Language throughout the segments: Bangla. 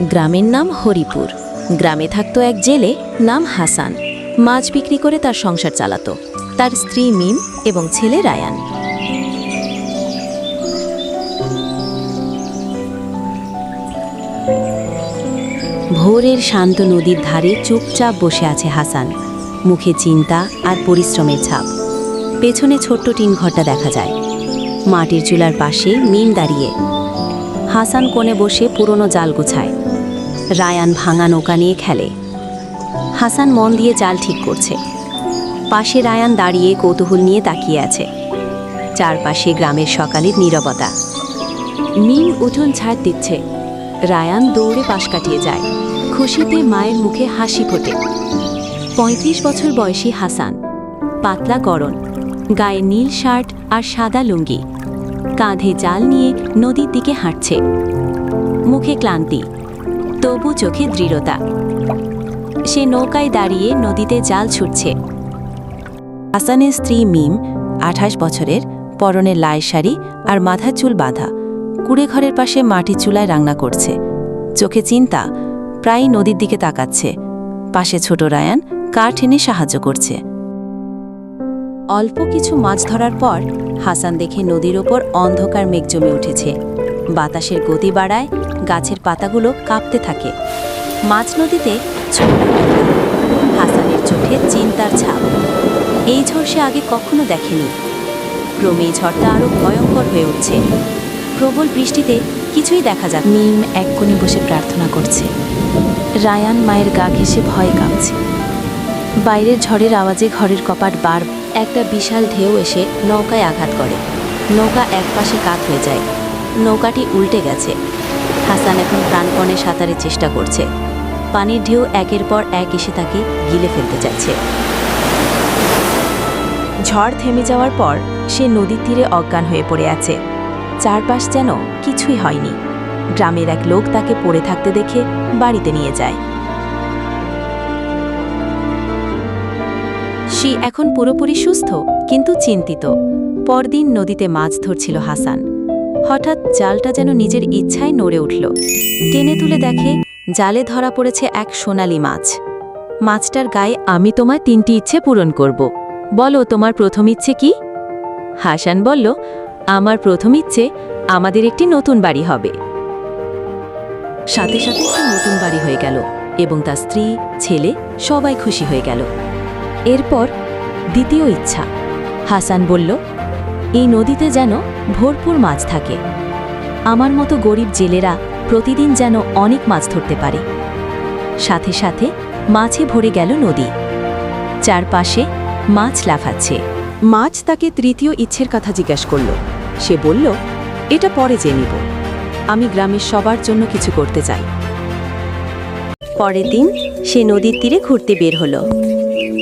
গ্রামের নাম হরিপুর। গ্রামে থাকতো এক জেলে, নাম হাসান। মাছ বিক্রি করে তার সংসার চালাতো। তার স্ত্রী মিম এবং ছেলে রায়ান। ভোরের শান্ত নদীর ধারে চুপচাপ বসে আছে হাসান। মুখে চিন্তা আর পরিশ্রমের ছাপ। পেছনে ছোট্ট টিন ঘরটা দেখা যায়। মাটির চুলার পাশে মিম দাঁড়িয়ে। হাসান কোণে বসে পুরনো জাল গোছায়। রায়ান ভাঙা নৌকা নিয়ে খেলে। হাসান মন দিয়ে জাল ঠিক করছে। পাশে রায়ান দাঁড়িয়ে কৌতূহল নিয়ে তাকিয়ে আছে। চারপাশে গ্রামের সকালের নীরবতা। মিম উঠোন ছাড় দিচ্ছে। রায়ান দৌড়ে পাশ কাটিয়ে যায়। খুশিতে মায়ের মুখে হাসি ফোটে। পঁয়ত্রিশ বছর বয়সী হাসান। পাতলা গরণ। গায়ে নীল শার্ট আর সাদা লুঙ্গি। কাঁধে জাল নিয়ে নদীর দিকে হাঁটছে। মুখে ক্লান্তি। তবু চোখে দৃঢ়তা। সে নৌকায় দাঁড়িয়ে নদীতে জাল ছুটছে। হাসানের স্ত্রী মিম, আঠাশ বছরের, পরনে লাই শাড়ি আর মাথার চুল বাঁধা, কুড়ে ঘরের পাশে মাটি চুলায় রান্না করছে। চোখে চিন্তা প্রায় নদীর দিকে তাকাচ্ছে। পাশে ছোট রায়ান কাঠ এনে সাহায্য করছে। অল্প কিছু মাছ ধরার পর হাসান দেখে নদীর ওপর অন্ধকার মেঘ জমে উঠেছে। বাতাসের গতি বাড়ায় গাছের পাতাগুলো কাঁপতে থাকে। মাছ নদীতে হাসানের চোখে চিন্তার ছাপ। এই ঝড় সে আগে কখনো দেখেনি। ক্রমেই ঝড়টা আরও ভয়ঙ্কর হয়ে উঠছে। প্রবল বৃষ্টিতে কিছুই দেখা যাক মিম এক কোণে বসে প্রার্থনা করছে। রায়ান মায়ের গা ঘেঁষে ভয় কাঁপছে। বাইরের ঝড়ের আওয়াজে ঘরের কপাট বার একটা বিশাল ঢেউ এসে নৌকায় আঘাত করে। নৌকা একপাশে কাত হয়ে যায়। নৌকাটি উল্টে গেছে। হাসান এখন প্রাণপণে সাঁতারের চেষ্টা করছে। পানির ঢেউ একের পর এক এসে তাকে গিলে ফেলতে চাইছে। ঝড় থেমে যাওয়ার পর সে নদীর তীরে অজ্ঞান হয়ে পড়ে আছে। চারপাশ যেন কিছুই হয়নি। গ্রামের এক লোক তাকে পড়ে থাকতে দেখে বাড়িতে নিয়ে যায়। সে এখন পুরোপুরি সুস্থ, কিন্তু চিন্তিত। পরদিন নদীতে মাছ ধরছিল হাসান। হঠাৎ জালটা যেন নিজের ইচ্ছায় নড়ে উঠল। টেনে তুলে দেখে জালে ধরা পড়েছে এক সোনালি মাছ। মাছটার গায়ে আমি তোমার তিনটি ইচ্ছে পূরণ করব। বলো, তোমার প্রথম ইচ্ছে কি? হাসান বলল, আমার প্রথম ইচ্ছে আমাদের একটি নতুন বাড়ি হবে। সাথে সাথে একটি নতুন বাড়ি হয়ে গেল এবং তার স্ত্রী, ছেলে সবাই খুশি হয়ে গেল। এরপর দ্বিতীয় ইচ্ছা। হাসান বলল এই নদীতে যেন ভরপুর মাছ থাকে। আমার মতো গরিব জেলেরা প্রতিদিন যেন অনেক মাছ ধরতে পারে। সাথে সাথে মাছে ভরে গেল নদী। চারপাশে মাছ লাফাচ্ছে। মাছ তাকে তৃতীয় ইচ্ছের কথা জিজ্ঞেস করল। সে বলল এটা পরে যে নিব। আমি গ্রামের সবার জন্য কিছু করতে চাই। পরের দিন সে নদীর তীরে ঘুরতে বের হলো।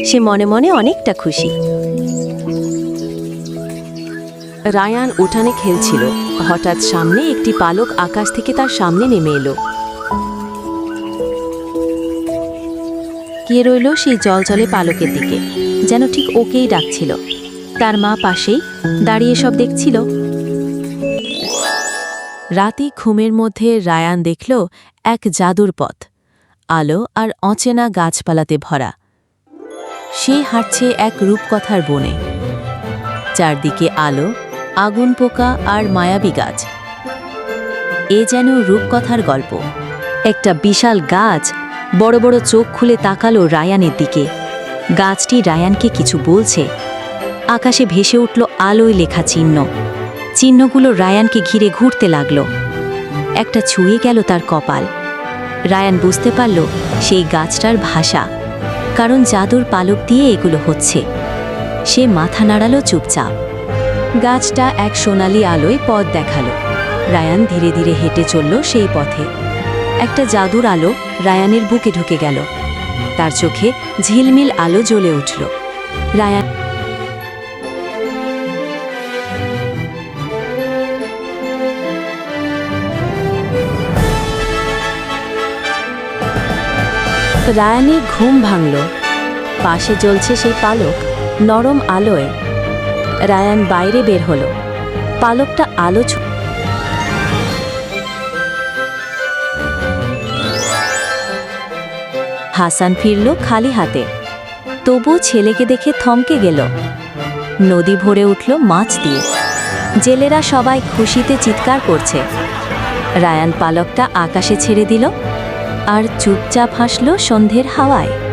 সে মনে মনে অনেকটা খুশি। রায়ান উঠানে খেলছিল। হঠাৎ সামনে একটি পালক আকাশ থেকে তার সামনে নেমে এলো। কে রইল সেই জলজলে পালকের দিকে, যেন ঠিক ওকেই ডাকছিল। তার মা পাশেই দাঁড়িয়ে সব দেখছিল। রাতে ঘুমের মধ্যে রায়ান দেখল এক জাদুর পথ, আলো আর অচেনা গাছপালাতে ভরা। সে হাঁটছে এক রূপকথার বনে। চারদিকে আলো আগুন পোকা আর মায়াবী গাছ। এ যেন রূপকথার গল্প। একটা বিশাল গাছ বড় বড় চোখ খুলে তাকালো রায়ানের দিকে। গাছটি রায়ানকে কিছু বলছে। আকাশে ভেসে উঠল আলোয় লেখা চিহ্ন। চিহ্নগুলো রায়ানকে ঘিরে ঘুরতে লাগল। একটা ছুঁয়ে গেল তার কপাল। রায়ান বুঝতে পারল সেই গাছটার ভাষা, কারণ জাদুর পালক দিয়ে এগুলো হচ্ছে। সে মাথা নাড়ালো চুপচাপ। গাছটা এক সোনালি আলোয় পথ দেখাল। রায়ান ধীরে ধীরে হেঁটে চলল সেই পথে। একটা জাদুর আলো রায়ানের বুকে ঢুকে গেল। তার চোখে ঝিলমিল আলো জ্বলে উঠল। রায়ান রায়ানের ঘুম ভাঙল। পাশে জ্বলছে সেই পালক নরম আলোয়। রায়ান বাইরে বের হলো। পালকটা আলো হাসান ফিরল খালি হাতে। তবু ছেলেকে দেখে থমকে গেল। নদী ভরে উঠল মাছ দিয়ে। জেলেরা সবাই খুশিতে চিৎকার করছে। রায়ান পালকটা আকাশে ছেড়ে দিল আর চুপচাপ হাসল সন্ধ্যের হাওয়ায়।